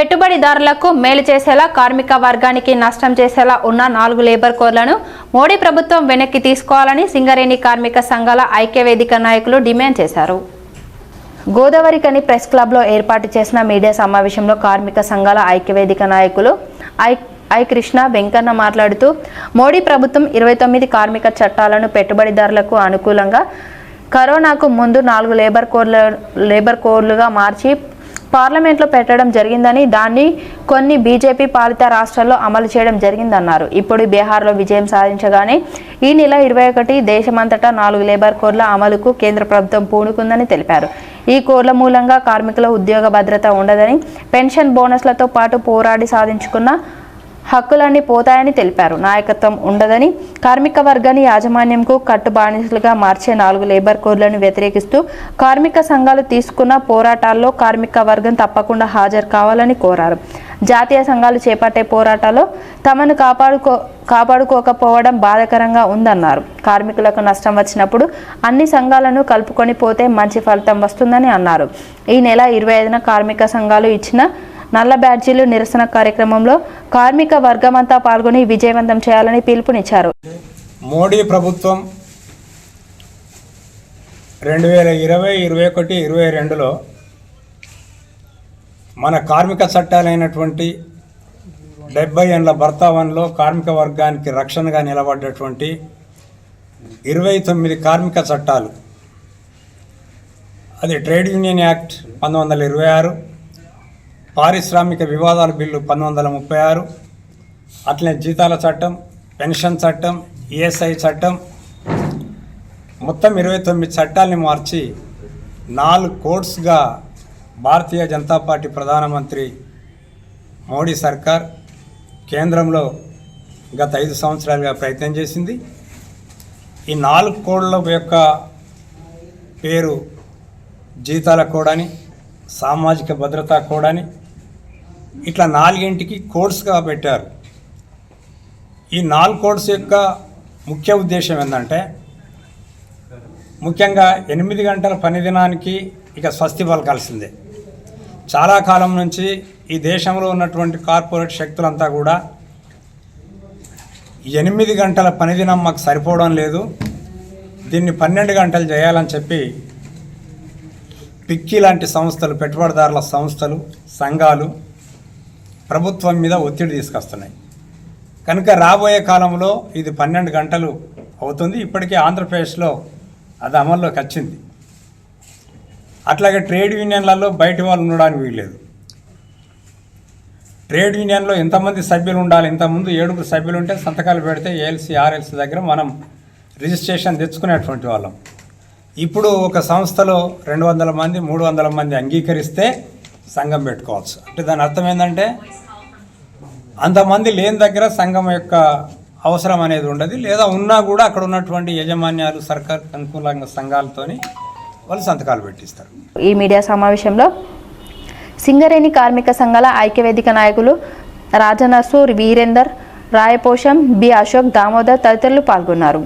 పెట్టుబడిదారులకు మేలు చేసేలా కార్మిక వర్గానికి నష్టం చేసేలా ఉన్న నాలుగు లేబర్ కోడ్లను మోడీ ప్రభుత్వం వెనక్కి తీసుకోవాలని సింగరేణి కార్మిక సంఘాల ఐక్యవేదిక నాయకులు డిమాండ్ చేశారు. గోదావరికని ప్రెస్ క్లబ్లో ఏర్పాటు చేసిన మీడియా సమావేశంలో కార్మిక సంఘాల ఐక్యవేదిక నాయకులు ఐ ఐ కృష్ణ వెంకన్న మాట్లాడుతూ మోడీ ప్రభుత్వం ఇరవై తొమ్మిది కార్మిక చట్టాలను పెట్టుబడిదారులకు అనుకూలంగా కరోనాకు ముందు నాలుగు లేబర్ కోడ్ల లేబర్ కోడ్లుగా మార్చి పార్లమెంట్లో పెట్టడం జరిగిందని దాన్ని కొన్ని బీజేపీ పాలిత రాష్ట్రాల్లో అమలు చేయడం జరిగిందన్నారు. ఇప్పుడు బీహార్లో విజయం సాధించగానే ఈ నెల ఇరవై ఒకటి దేశమంతటా నాలుగు లేబర్ కోడ్ల అమలుకు కేంద్ర ప్రభుత్వం పూనుకుందని తెలిపారు. ఈ కోడ్ల మూలంగా కార్మికుల ఉద్యోగ భద్రత ఉండదని పెన్షన్ బోనస్లతో పాటు పోరాడి సాధించుకున్న హక్కులన్నీ పోతాయని తెలిపారు. నాయకత్వం ఉండదని కార్మిక వర్గాన్ని యాజమాన్యంకు కట్టుబానిసలుగా మార్చే నాలుగు లేబర్ కోడ్లను వ్యతిరేకిస్తూ కార్మిక సంఘాలు తీసుకున్న పోరాటాల్లో కార్మిక వర్గం తప్పకుండా హాజరు కావాలని కోరారు. జాతీయ సంఘాలు చేపట్టే పోరాటాల్లో తమను కాపాడుకో కాపాడుకోకపోవడం బాధాకరంగా ఉందన్నారు. కార్మికులకు నష్టం వచ్చినప్పుడు అన్ని సంఘాలను కలుపుకొని పోతే మంచి ఫలితం వస్తుందని అన్నారు. ఈ నెల ఇరవై ఐదున కార్మిక సంఘాలు ఇచ్చిన నల్ల బ్యాడ్జీలు నిరసన కార్యక్రమంలో కార్మిక వర్గమంతా పాల్గొని విజయవంతం చేయాలని పిలుపునిచ్చారు. మోడీ ప్రభుత్వం రెండు వేల ఇరవై ఇరవై ఒకటి ఇరవై రెండులో మన కార్మిక చట్టాలైనటువంటి డెబ్బై ఏళ్ళ భర్తావన్లో కార్మిక వర్గానికి రక్షణగా నిలబడ్డటువంటి ఇరవై తొమ్మిది కార్మిక చట్టాలు. అది ట్రేడ్ యూనియన్ యాక్ట్ పంతొమ్మిది వందల ఇరవై ఆరు పారిశ్రామిక వివాదాల బిల్లు పంతొమ్మిది వందల ముప్పై ఆరు అట్లనే జీతాల చట్టం పెన్షన్ చట్టం ఈఎస్ఐ చట్టం మొత్తం ఇరవై తొమ్మిది చట్టాలని మార్చి నాలుగు కోడ్స్గా భారతీయ జనతా పార్టీ ప్రధానమంత్రి మోడీ సర్కార్ కేంద్రంలో గత ఐదు సంవత్సరాలుగా ప్రయత్నం చేసింది. ఈ నాలుగు కోడ్ల యొక్క పేరు జీతాల కోడని సామాజిక భద్రతా కోడని ఇట్లా నాలుగింటికి కోడ్స్గా పెట్టారు. ఈ నాలుగు కోడ్స్ యొక్క ముఖ్య ఉద్దేశం ఏంటంటే ముఖ్యంగా ఎనిమిది గంటల పని దినానికి ఇక స్వస్తి పలకాల్సిందే చాలా కాలం నుంచి ఈ దేశంలో ఉన్నటువంటి కార్పొరేట్ శక్తులంతా కూడా ఎనిమిది గంటల పనిదినం మాకు సరిపోవడం లేదు. దీన్ని పన్నెండు గంటలు చేయాలని చెప్పి పిక్కి లాంటి సంస్థలు పెట్టుబడిదారుల సంస్థలు సంఘాలు ప్రభుత్వం మీద ఒత్తిడి తీసుకొస్తున్నాయి. కనుక రాబోయే కాలంలో ఇది పన్నెండు గంటలు అవుతుంది. ఇప్పటికే ఆంధ్రప్రదేశ్లో అది అమల్లోకి వచ్చింది. అట్లాగే ట్రేడ్ యూనియన్లలో బయట వాళ్ళు ఉండడానికి వీల్లేదు. ట్రేడ్ యూనియన్లో ఎంతమంది సభ్యులు ఉండాలి? ఇంతకుముందు ఏడుగురు సభ్యులు ఉంటే సంతకాలు పెడితే ఏఎల్సీ ఆర్ఎల్సీ దగ్గర మనం రిజిస్ట్రేషన్ తెచ్చుకునేటువంటి వాళ్ళం. ఇప్పుడు ఒక సంస్థలో రెండు వందల మంది మూడు వందల మంది అంగీకరిస్తే సంఘం పెట్టుకోవచ్చు అంటే దాని అర్థం ఏంటంటే అంతమంది లేని దగ్గర సంఘం యొక్క అవసరం అనేది ఉండదు. లేదా ఉన్నా కూడా అక్కడ ఉన్నటువంటి యజమాన్యాలు సర్కార్ అనుకూలంగా సంఘాలతోని వాళ్ళు సంతకాలు పెట్టిస్తారు. ఈ మీడియా సమావేశంలో సింగరేణి కార్మిక సంఘాల ఐక్యవేదిక నాయకులు రాజనర్సు వీరేందర్ రాయపోషం బి అశోక్ దామోదర్ తదితరులు పాల్గొన్నారు.